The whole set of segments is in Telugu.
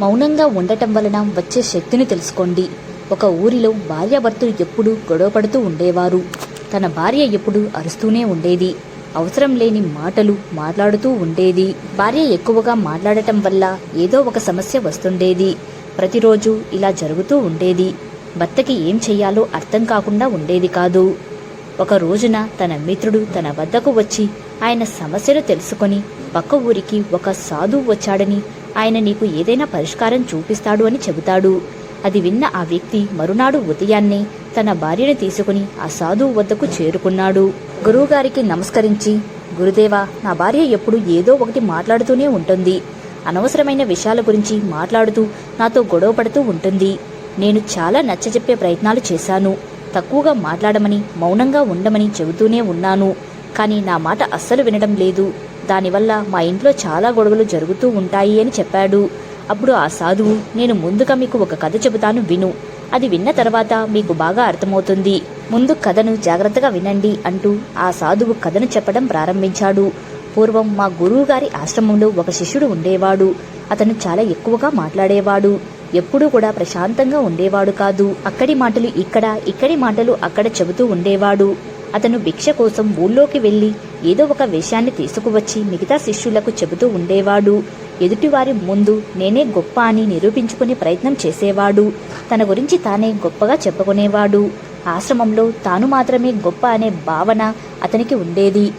మౌనంగా ఉండటం వలన వచ్చే శక్తిని తెలుసుకోండి. ఒక ఊరిలో భార్యాభర్తలు ఎప్పుడూ గొడవపడుతూ ఉండేవారు. తన భార్య ఎప్పుడూ అరుస్తూనే ఉండేది. అవసరం లేని మాటలు మాట్లాడుతూ ఉండేది. భార్య ఎక్కువగా మాట్లాడటం వల్ల ఏదో ఒక సమస్య వస్తుండేది. ప్రతిరోజు ఇలా జరుగుతూ ఉండేది. భర్తకి ఏం చెయ్యాలో అర్థం కాకుండా ఉండేది కాదు. ఒక రోజున తన మిత్రుడు తన వద్దకు వచ్చి ఆయన సమస్యను తెలుసుకొని పక్క ఊరికి ఒక సాధువు వచ్చాడని ఆయన నీకు ఏదైనా పరిష్కారం చూపిస్తాడు అని చెబుతాడు. అది విన్న ఆ వ్యక్తి మరునాడు ఉదయాన్నే తన భార్యను తీసుకుని ఆ సాధువు వద్దకు చేరుకున్నాడు. గురువుగారికి నమస్కరించి గురుదేవా నా భార్య ఎప్పుడు ఏదో ఒకటి మాట్లాడుతూనే ఉంటుంది. అనవసరమైన విషయాల గురించి మాట్లాడుతూ నాతో గొడవ పడుతూ ఉంటుంది. నేను చాలా నచ్చజెప్పే ప్రయత్నాలు చేశాను. తక్కువగా మాట్లాడమని మౌనంగా ఉండమని చెబుతూనే ఉన్నాను. కానీ నా మాట అస్సలు వినడం లేదు. దానివల్ల మా ఇంట్లో చాలా గొడవలు జరుగుతూ ఉంటాయి అని చెప్పాడు. అప్పుడు ఆ సాధువు నేను ముందుగా మీకు ఒక కథ చెబుతాను విను. అది విన్న తర్వాత మీకు బాగా అర్థమవుతుంది. ముందు కథను జాగ్రత్తగా వినండి అంటూ ఆ సాధువు కథను చెప్పడం ప్రారంభించాడు. పూర్వం మా గురువు గారి ఆశ్రమంలో ఒక శిష్యుడు ఉండేవాడు. అతను చాలా ఎక్కువగా మాట్లాడేవాడు. ఎప్పుడూ కూడా ప్రశాంతంగా ఉండేవాడు కాదు. అక్కడి మాటలు ఇక్కడ ఇక్కడి మాటలు అక్కడ చెబుతూ ఉండేవాడు. అతను భిక్ష కోసం ఊళ్ళోకి వెళ్ళి ఏదో ఒక విషయాన్ని తీసుకువచ్చి మిగతా శిష్యులకు చెబుతూ ఉండేవాడు. ఎదుటివారి ముందు నేనే గొప్ప అని నిరూపించుకునే ప్రయత్నం చేసేవాడు. తన గురించి తానే గొప్పగా చెప్పుకునేవాడు. ఆశ్రమంలో తాను మాత్రమే గొప్ప అనే భావన అతనికి ఉండేది.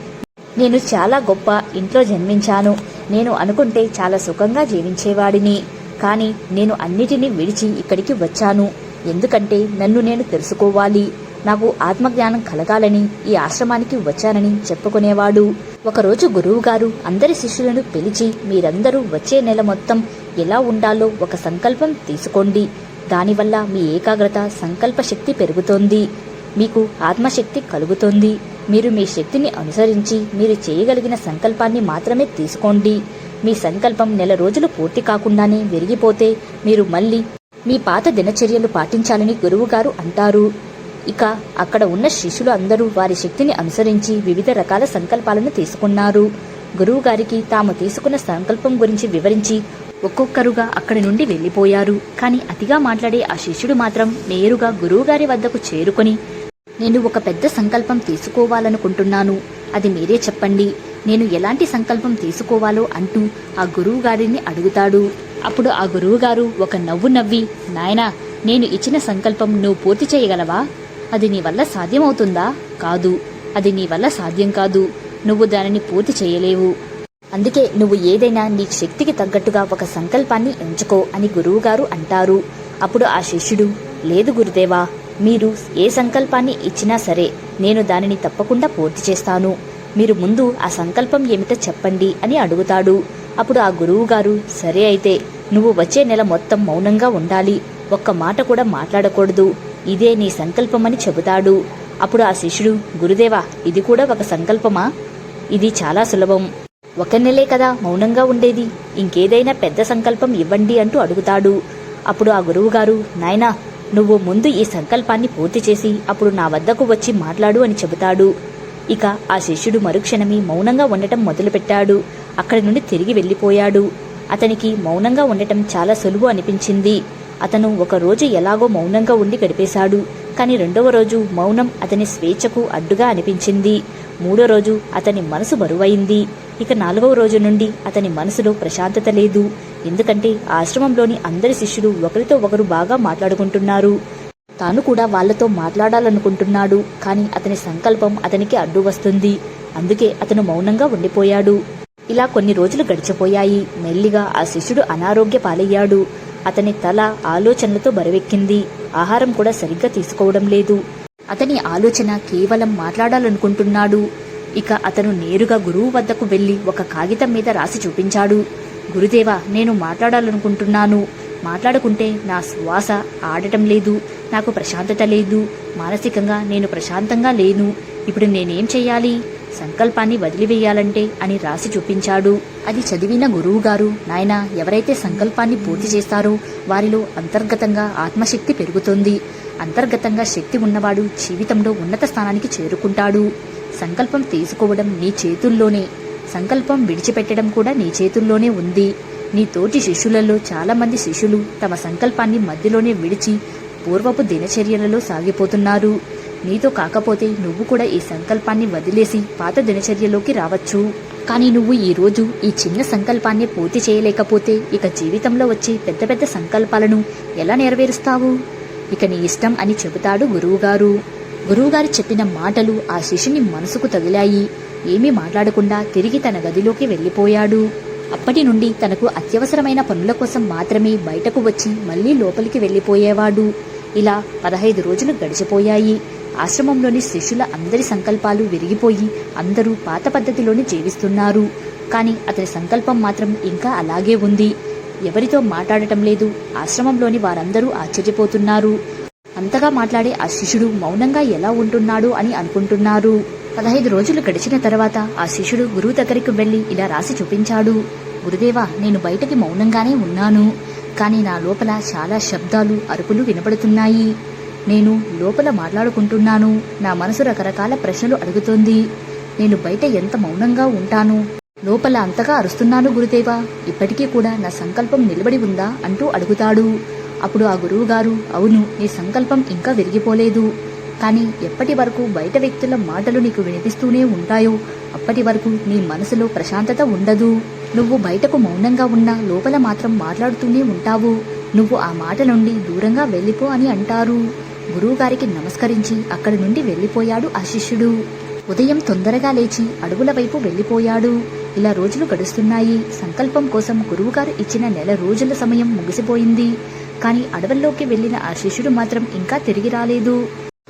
నేను చాలా గొప్ప ఇంట్లో జన్మించాను. నేను అనుకుంటే చాలా సుఖంగా జీవించేవాడిని. కానీ నేను అన్నిటినీ విడిచి ఇక్కడికి వచ్చాను. ఎందుకంటే నన్ను నేను తెలుసుకోవాలి. నాకు ఆత్మజ్ఞానం కలగాలని ఈ ఆశ్రమానికి వచ్చానని చెప్పుకునేవాడు. ఒకరోజు గురువుగారు అందరి శిష్యులను పిలిచి మీరందరూ వచ్చే నెల మొత్తం ఎలా ఉండాలో ఒక సంకల్పం తీసుకోండి. దానివల్ల మీ ఏకాగ్రత సంకల్ప శక్తి పెరుగుతోంది. మీకు ఆత్మశక్తి కలుగుతుంది. మీరు మీ శక్తిని అనుసరించి మీరు చేయగలిగిన సంకల్పాన్ని మాత్రమే తీసుకోండి. మీ సంకల్పం నెల రోజులు పూర్తి కాకుండానే విరిగిపోతే మీరు మళ్ళీ మీ పాత దినచర్యలు పాటించాలని గురువుగారు అంటారు. ఇక అక్కడ ఉన్న శిష్యులు అందరూ వారి శక్తిని అనుసరించి వివిధ రకాల సంకల్పాలను తీసుకున్నారు. గురువుగారికి తాము తీసుకున్న సంకల్పం గురించి వివరించి ఒక్కొక్కరుగా అక్కడి నుండి వెళ్ళిపోయారు కానీ అతిగా మాట్లాడే ఆ శిష్యుడు మాత్రం నేరుగా గురువుగారి వద్దకు చేరుకొని నేను ఒక పెద్ద సంకల్పం తీసుకోవాలనుకుంటున్నాను. అది మీరే చెప్పండి. నేను ఎలాంటి సంకల్పం తీసుకోవాలో అంటూ ఆ గురువు గారిని అడుగుతాడు. అప్పుడు ఆ గురువుగారు ఒక నవ్వు నవ్వి నాయనా నేను ఇచ్చిన సంకల్పం నువ్వు పూర్తి చేయగలవా? అది నీ వల్ల సాధ్యమవుతుందా? కాదు. అది నీ వల్ల సాధ్యం కాదు. నువ్వు దానిని పూర్తి చేయలేవు. అందుకే నువ్వు ఏదైనా నీ శక్తికి తగ్గట్టుగా ఒక సంకల్పాన్ని ఎంచుకో అని గురువుగారు అంటారు. అప్పుడు ఆ శిష్యుడు లేదు గురుదేవా మీరు ఏ సంకల్పాన్ని ఇచ్చినా సరే నేను దానిని తప్పకుండా పూర్తి చేస్తాను. మీరు ముందు ఆ సంకల్పం ఏమిటో చెప్పండి అని అడుగుతాడు. అప్పుడు ఆ గురువుగారు సరే అయితే నువ్వు వచ్చే నెల మొత్తం మౌనంగా ఉండాలి. ఒక్క మాట కూడా మాట్లాడకూడదు. ఇదే నీ సంకల్పమని చెబుతాడు. అప్పుడు ఆ శిష్యుడు గురుదేవా ఇది కూడా ఒక సంకల్పమా? ఇది చాలా సులభం. ఒక నెలే కదా మౌనంగా ఉండేది. ఇంకేదైనా పెద్ద సంకల్పం ఇవ్వండి అంటూ అడుగుతాడు. అప్పుడు ఆ గురువుగారు నాయనా నువ్వు ముందు ఈ సంకల్పాన్ని పూర్తి చేసి అప్పుడు నా వద్దకు వచ్చి మాట్లాడు అని చెబుతాడు. ఇక ఆ శిష్యుడు మరుక్షణమే మౌనంగా ఉండటం మొదలుపెట్టాడు. అక్కడి నుండి తిరిగి వెళ్ళిపోయాడు. అతనికి మౌనంగా ఉండటం చాలా సులువు అనిపించింది. అతను ఒక రోజు ఎలాగో మౌనంగా ఉండి గడిపేశాడు. కానీ రెండవ రోజు మౌనం అతని స్వేచ్ఛకు అడ్డుగా అనిపించింది. మూడో రోజు అతని మనసు బరువైంది. ఇక నాలుగవ రోజు నుండి అతని మనసులో ప్రశాంతత లేదు. ఎందుకంటే ఆశ్రమంలోని అందరి శిష్యులు ఒకరితో ఒకరు బాగా మాట్లాడుకుంటున్నారు. తాను కూడా వాళ్ళతో మాట్లాడాలనుకుంటున్నాడు. కానీ అతని సంకల్పం అతనికి అడ్డు వస్తుంది. అందుకే అతను మౌనంగా ఉండిపోయాడు. ఇలా కొన్ని రోజులు గడిచిపోయాయి. మెల్లిగా ఆ శిష్యుడు అనారోగ్య పాలయ్యాడు. అతని తల ఆలోచనలతో బరువెక్కింది. ఆహారం కూడా సరిగ్గా తీసుకోవడం లేదు. అతని ఆలోచన కేవలం మాట్లాడాలనుకుంటున్నాడు. ఇక అతను నేరుగా గురువు వద్దకు వెళ్ళి ఒక కాగితం మీద రాసి చూపించాడు. గురుదేవా నేను మాట్లాడాలనుకుంటున్నాను. మాట్లాడుకుంటే నా శ్వాస ఆడటం లేదు నాకు ప్రశాంతత లేదు. మానసికంగా నేను ప్రశాంతంగా లేను. ఇప్పుడు నేనేం చెయ్యాలి సంకల్పాన్ని వదిలివేయాలంటే అని రాసి చూపించాడు. అది చదివిన గురువుగారు నాయన ఎవరైతే సంకల్పాన్ని పూర్తి చేస్తారో వారిలో అంతర్గతంగా ఆత్మశక్తి పెరుగుతుంది. అంతర్గతంగా శక్తి ఉన్నవాడు జీవితంలో ఉన్నత స్థానానికి చేరుకుంటాడు. సంకల్పం తీసుకోవడం నీ చేతుల్లోనే. సంకల్పం విడిచిపెట్టడం కూడా నీ చేతుల్లోనే ఉంది. నీ తోటి శిష్యులలో చాలామంది శిష్యులు తమ సంకల్పాన్ని మధ్యలోనే విడిచి పూర్వపు దినచర్యలలో సాగిపోతున్నారు. నీతో కాకపోతే నువ్వు కూడా ఈ సంకల్పాన్ని వదిలేసి పాత దినచర్యలోకి రావచ్చు. కానీ నువ్వు ఈ రోజు ఈ చిన్న సంకల్పాన్ని పూర్తి చేయలేకపోతే ఇక జీవితంలో వచ్చే పెద్ద పెద్ద సంకల్పాలను ఎలా నెరవేరుస్తావు? ఇక నీ ఇష్టం అని చెబుతాడు గురువుగారు. గురువుగారు చెప్పిన మాటలు ఆ శిష్యుని మనసుకు తగిలాయి. ఏమీ మాట్లాడకుండా తిరిగి తన గదిలోకి వెళ్ళిపోయాడు. అప్పటి నుండి తనకు అత్యవసరమైన పనుల కోసం మాత్రమే బయటకు వచ్చి మళ్ళీ లోపలికి వెళ్ళిపోయేవాడు. ఇలా పదహైదు రోజులు గడిచిపోయాయి. ఆశ్రమంలోని శిష్యుల అందరి సంకల్పాలు విరిగిపోయి అందరూ పాత పద్ధతిలోనే జీవిస్తున్నారు. కానీ అతని సంకల్పం మాత్రం ఇంకా అలాగే ఉంది. ఎవరితో మాట్లాడటం లేదు. ఆశ్రమంలోని వారందరూ ఆశ్చర్యపోతున్నారు. అంతగా మాట్లాడే ఆ శిష్యుడు మౌనంగా ఎలా ఉంటున్నాడు అని అనుకుంటున్నారు. పదహైదు రోజులు గడిచిన తర్వాత ఆ శిష్యుడు గురువు దగ్గరికి వెళ్ళి ఇలా రాసి చూపించాడు. గురుదేవా నేను బయటకి మౌనంగానే ఉన్నాను. కానీ నా లోపల చాలా శబ్దాలు అరుపులు వినపడుతున్నాయి నేను లోపల మాట్లాడుకుంటున్నాను. నా మనసు రకరకాల ప్రశ్నలు అడుగుతోంది. నేను బయట ఎంత మౌనంగా ఉంటాను? లోపల అంతగా అరుస్తున్నాను గురుదేవా. ఇప్పటికీ కూడా నా సంకల్పం నిలబడి ఉందా? అంటూ అడుగుతాడు. అప్పుడు ఆ గురువుగారు అవును నీ సంకల్పం ఇంకా విరిగిపోలేదు. కానీ ఎప్పటి వరకు బయట వ్యక్తుల మాటలు నీకు వినిపిస్తూనే ఉంటాయో అప్పటి వరకు నీ మనసులో ప్రశాంతత ఉండదు. నువ్వు బయటకు మౌనంగా ఉన్నా లోపల మాత్రం మాట్లాడుతూనే ఉంటావు. నువ్వు ఆ మాట నుండి దూరంగా వెళ్ళిపో అని అంటారు. గురువుగారికి నమస్కరించి అక్కడి నుండి వెళ్ళిపోయాడు ఆ శిష్యుడు. ఉదయం తొందరగా లేచి అడవుల వైపు వెళ్ళిపోయాడు. ఇలా రోజులు గడుస్తున్నాయి. సంకల్పం కోసం గురువుగారు ఇచ్చిన నెల రోజుల సమయం ముగిసిపోయింది. కానీ అడవుల్లోకి వెళ్ళిన ఆ శిష్యుడు మాత్రం ఇంకా తిరిగి రాలేదు.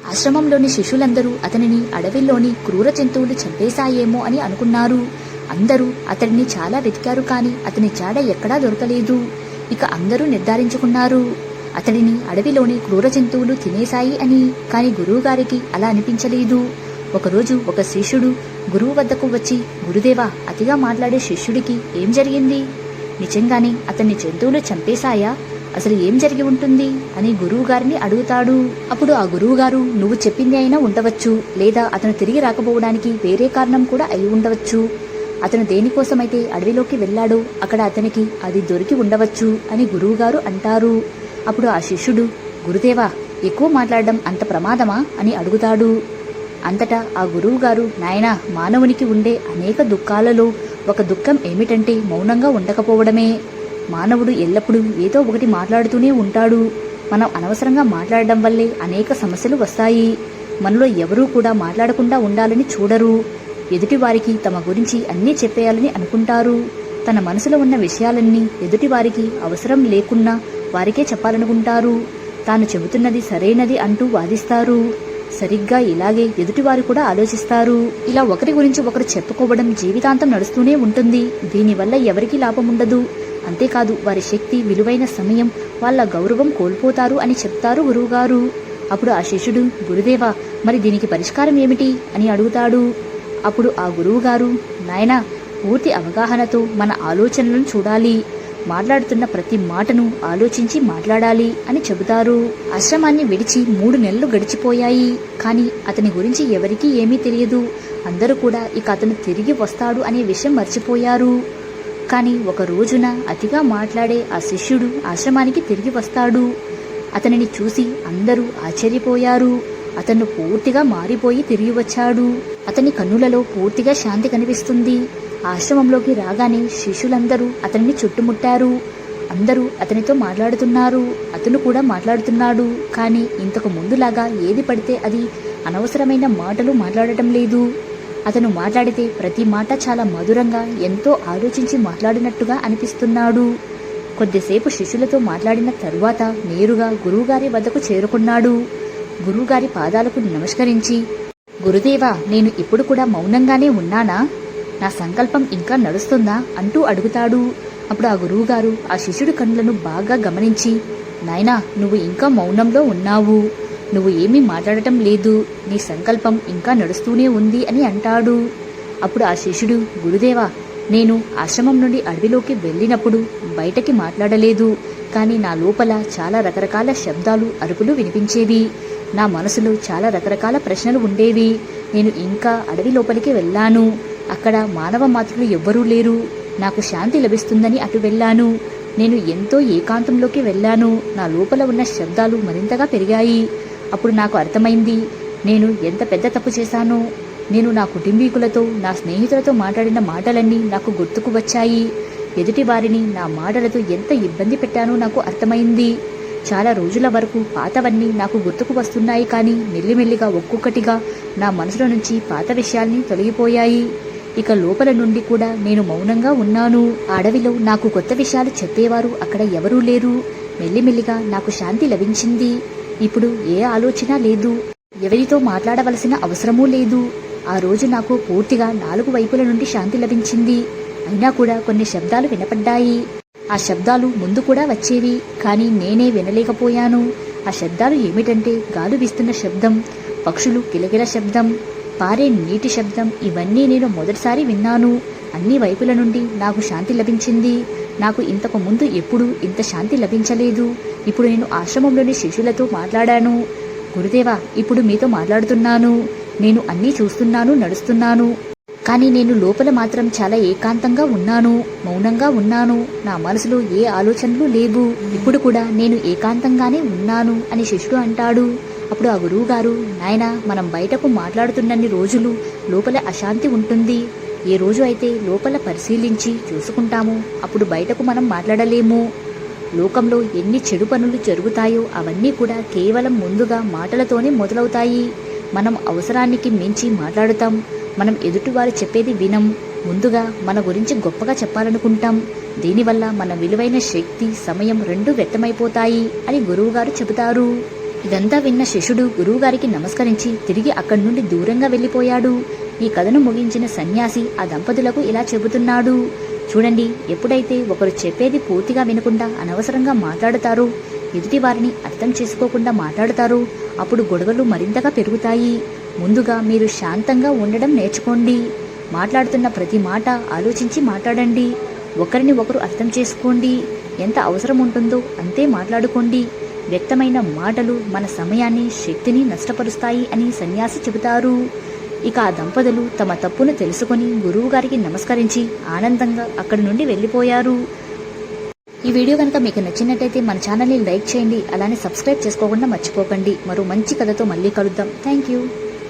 ఆశ్రమంలోని శిష్యులందరూ అతనిని అడవిలోని క్రూర జంతువులు చంపేశాయేమో అని అనుకున్నారు. అందరూ అతడిని చాలా వెతికారు కానీ అతని జాడ ఎక్కడా దొరకలేదు. ఇక అందరూ నిర్ధారించుకున్నారు. అతడిని అడవిలోని క్రూర జంతువులు తినేశాయి అని కాని గురువుగారికి అలా అనిపించలేదు. ఒకరోజు ఒక శిష్యుడు గురువు వద్దకు వచ్చి గురుదేవా అతిగా మాట్లాడే శిష్యుడికి ఏం జరిగింది? నిజంగానే అతన్ని జంతువులు చంపేశాయా? అసలు ఏం జరిగి ఉంటుంది? అని గురువుగారిని అడుగుతాడు. అప్పుడు ఆ గురువుగారు నువ్వు చెప్పింది అయినా ఉండవచ్చు లేదా అతను తిరిగి రాకపోవడానికి వేరే కారణం కూడా అయి ఉండవచ్చు. అతను దేనికోసమైతే అడవిలోకి వెళ్ళాడో అక్కడ అతనికి అది దొరికి ఉండవచ్చు అని గురువుగారు అంటారు. అప్పుడు ఆ శిష్యుడు గురుదేవా ఎక్కువ మాట్లాడడం అంత ప్రమాదమా? అని అడుగుతాడు. అంతటా ఆ గురువుగారు నాయనా మానవునికి ఉండే అనేక దుఃఖాలలో ఒక దుఃఖం ఏమిటంటే మౌనంగా ఉండకపోవడమే. మానవుడు ఎల్లప్పుడూ ఏదో ఒకటి మాట్లాడుతూనే ఉంటాడు. మనం అనవసరంగా మాట్లాడడం వల్లే అనేక సమస్యలు వస్తాయి. మనలో ఎవరూ కూడా మాట్లాడకుండా ఉండాలని చూడరు. ఎదుటివారికి తమ గురించి అన్నీ చెప్పేయాలని అనుకుంటారు. తన మనసులో ఉన్న విషయాలన్నీ ఎదుటివారికి అవసరం లేకున్నా వారికే చెప్పాలనుకుంటారు. తాను చెబుతున్నది సరైనది అంటూ వాదిస్తారు. సరిగ్గా ఇలాగే ఎదుటివారు కూడా ఆలోచిస్తారు. ఇలా ఒకరి గురించి ఒకరు చెప్పుకోవడం జీవితాంతం నడుస్తూనే ఉంటుంది. దీనివల్ల ఎవరికీ లాభం ఉండదు. అంతేకాదు వారి శక్తి విలువైన సమయం వాళ్ళ గౌరవం కోల్పోతారు అని చెప్తారు గురువుగారు. అప్పుడు ఆ శిష్యుడు గురుదేవా మరి దీనికి పరిష్కారం ఏమిటి? అని అడుగుతాడు. అప్పుడు ఆ గురువుగారు నాయనా పూర్తి అవగాహనతో మన ఆలోచనలను చూడాలి. మాట్లాడుతున్న ప్రతి మాటను ఆలోచించి మాట్లాడాలి అని చెబుతారు. ఆశ్రమాన్ని విడిచి మూడు నెలలు గడిచిపోయాయి. కానీ అతని గురించి ఎవరికీ ఏమీ తెలియదు. అందరూ కూడా ఇక అతను తిరిగి వస్తాడు అనే విషయం మర్చిపోయారు. కానీ ఒక రోజున అతిగా మాట్లాడే ఆ శిష్యుడు ఆశ్రమానికి తిరిగి వస్తాడు. అతనిని చూసి అందరూ ఆశ్చర్యపోయారు. అతను పూర్తిగా మారిపోయి తిరిగి వచ్చాడు. అతని కన్నులలో పూర్తిగా శాంతి కనిపిస్తుంది. ఆశ్రమంలోకి రాగానే శిష్యులందరూ అతనిని చుట్టుముట్టారు. అందరూ అతనితో మాట్లాడుతున్నారు. అతను కూడా మాట్లాడుతున్నాడు. కానీ ఇంతకు ముందులాగా ఏది పడితే అది అనవసరమైన మాటలు మాట్లాడటం లేదు. అతను మాట్లాడితే ప్రతి మాట చాలా మధురంగా ఎంతో ఆలోచించి మాట్లాడినట్టుగా అనిపిస్తున్నాడు. కొద్దిసేపు శిష్యులతో మాట్లాడిన తరువాత నేరుగా గురువుగారి వద్దకు చేరుకున్నాడు. గురువుగారి పాదాలకు నమస్కరించి గురుదేవా నేను ఇప్పుడు కూడా మౌనంగానే ఉన్నానా? నా సంకల్పం ఇంకా నడుస్తుందా? అంటూ అడుగుతాడు. అప్పుడు ఆ గురువుగారు ఆ శిష్యుడి కండ్లను బాగా గమనించి నాయనా నువ్వు ఇంకా మౌనంలో ఉన్నావు. నువ్వు ఏమీ మాట్లాడటం లేదు. నీ సంకల్పం ఇంకా నడుస్తూనే ఉంది అని అంటాడు. అప్పుడు ఆ శిష్యుడు గురుదేవా నేను ఆశ్రమం నుండి అడవిలోకి వెళ్ళినప్పుడు బయటకి మాట్లాడలేదు కానీ నా లోపల చాలా రకరకాల శబ్దాలు అరుపులు వినిపించేవి. నా మనసులో చాలా రకరకాల ప్రశ్నలు ఉండేవి. నేను ఇంకా అడవి లోపలికి వెళ్ళాను. అక్కడ మానవ మాతృలు ఎవ్వరూ లేరు. నాకు శాంతి లభిస్తుందని అటు వెళ్ళాను. నేను ఎంతో ఏకాంతంలోకి వెళ్ళాను. నా లోపల ఉన్న శబ్దాలు మరింతగా పెరిగాయి. అప్పుడు నాకు అర్థమైంది నేను ఎంత పెద్ద తప్పు చేశానో. నేను నా కుటుంబీకులతో నా స్నేహితులతో మాట్లాడిన మాటలన్నీ నాకు గుర్తుకు వచ్చాయి. ఎదుటి వారిని నా మాటలతో ఎంత ఇబ్బంది పెట్టానో నాకు అర్థమైంది. చాలా రోజుల వరకు పాతవన్నీ నాకు గుర్తుకు వస్తున్నాయి కానీ మెల్లిమెల్లిగా ఒక్కొక్కటిగా నా మనసులో నుంచి పాత విషయాల్ని తొలగిపోయాయి. ఇక లోపల నుండి కూడా నేను మౌనంగా ఉన్నాను. అడవిలో నాకు కొత్త విషయాలు చెప్పేవారు అక్కడ ఎవరూ లేరు. మెల్లిమెల్లిగా నాకు శాంతి లభించింది. ఇప్పుడు ఏ ఆలోచన లేదు. ఎవరితో మాట్లాడవలసిన అవసరమూ లేదు. ఆ రోజు నాకు పూర్తిగా నాలుగు వైపుల నుండి శాంతి లభించింది. అయినా కూడా కొన్ని శబ్దాలు వినపడ్డాయి. ఆ శబ్దాలు ముందు కూడా వచ్చేవి కానీ నేనే వినలేకపోయాను. ఆ శబ్దాలు ఏమిటంటే గాలు వీస్తున్న శబ్దం పక్షులు కిలకిల శబ్దం పారే నీటి శబ్దం. ఇవన్నీ నేను మొదటిసారి విన్నాను. అన్ని వైపుల నుండి నాకు శాంతి లభించింది. నాకు ఇంతకు ముందు ఎప్పుడూ ఇంత శాంతి లభించలేదు. ఇప్పుడు నేను ఆశ్రమంలోని శిష్యులతో మాట్లాడాను. గురుదేవా ఇప్పుడు మీతో మాట్లాడుతున్నాను. నేను అన్నీ చూస్తున్నాను నడుస్తున్నాను. కానీ నేను లోపల మాత్రం చాలా ఏకాంతంగా ఉన్నాను మౌనంగా ఉన్నాను. నా మనసులో ఏ ఆలోచనలు లేవు. ఇప్పుడు కూడా నేను ఏకాంతంగానే ఉన్నాను అని శిష్యుడు అంటాడు. అప్పుడు ఆ గురువు గారు నాయన మనం బయటకు మాట్లాడుతున్నన్ని రోజులు లోపల అశాంతి ఉంటుంది. ఏ రోజు అయితే లోపల పరిశీలించి చూసుకుంటాము అప్పుడు బయటకు మనం మాట్లాడలేము. లోకంలో ఎన్ని చెడు పనులు జరుగుతాయో అవన్నీ కూడా కేవలం ముందుగా మాటలతోనే మొదలవుతాయి. మనం అవసరానికి మించి మాట్లాడుతాం. మనం ఎదుటివారు చెప్పేది వినం. ముందుగా మన గురించి గొప్పగా చెప్పాలనుకుంటాం. దీనివల్ల మన విలువైన శక్తి సమయం రెండు వ్యక్తమైపోతాయి అని గురువుగారు చెబుతారు. ఇదంతా విన్న శిష్యుడు గురువుగారికి నమస్కరించి తిరిగి అక్కడి నుండి దూరంగా వెళ్ళిపోయాడు. ఈ కథను ముగించిన సన్యాసి ఆ దంపతులకు ఇలా చెబుతున్నాడు. చూడండి ఎప్పుడైతే ఒకరు చెప్పేది పూర్తిగా వినకుండా అనవసరంగా మాట్లాడతారో ఎదుటి వారిని అర్థం చేసుకోకుండా మాట్లాడతారు. అప్పుడు గొడవలు మరింతగా పెరుగుతాయి. ముందుగా మీరు శాంతంగా ఉండడం నేర్చుకోండి. మాట్లాడుతున్న ప్రతి మాట ఆలోచించి మాట్లాడండి. ఒకరిని ఒకరు అర్థం చేసుకోండి. ఎంత అవసరం ఉంటుందో అంతే మాట్లాడుకోండి. వ్యక్తమైన మాటలు మన సమయాన్ని శక్తిని నష్టపరుస్తాయి అని సన్యాసి చెబుతారు. ఇక ఆ దంపతులు తమ తప్పును తెలుసుకొని గురువుగారికి నమస్కరించి ఆనందంగా అక్కడి నుండి వెళ్ళిపోయారు. ఈ వీడియో కనుక మీకు నచ్చినట్టయితే మన ఛానల్ని లైక్ చేయండి అలానే సబ్స్క్రైబ్ చేసుకోకుండా మర్చిపోకండి. మరో మంచి కథతో మళ్ళీ కలుద్దాం. Thank you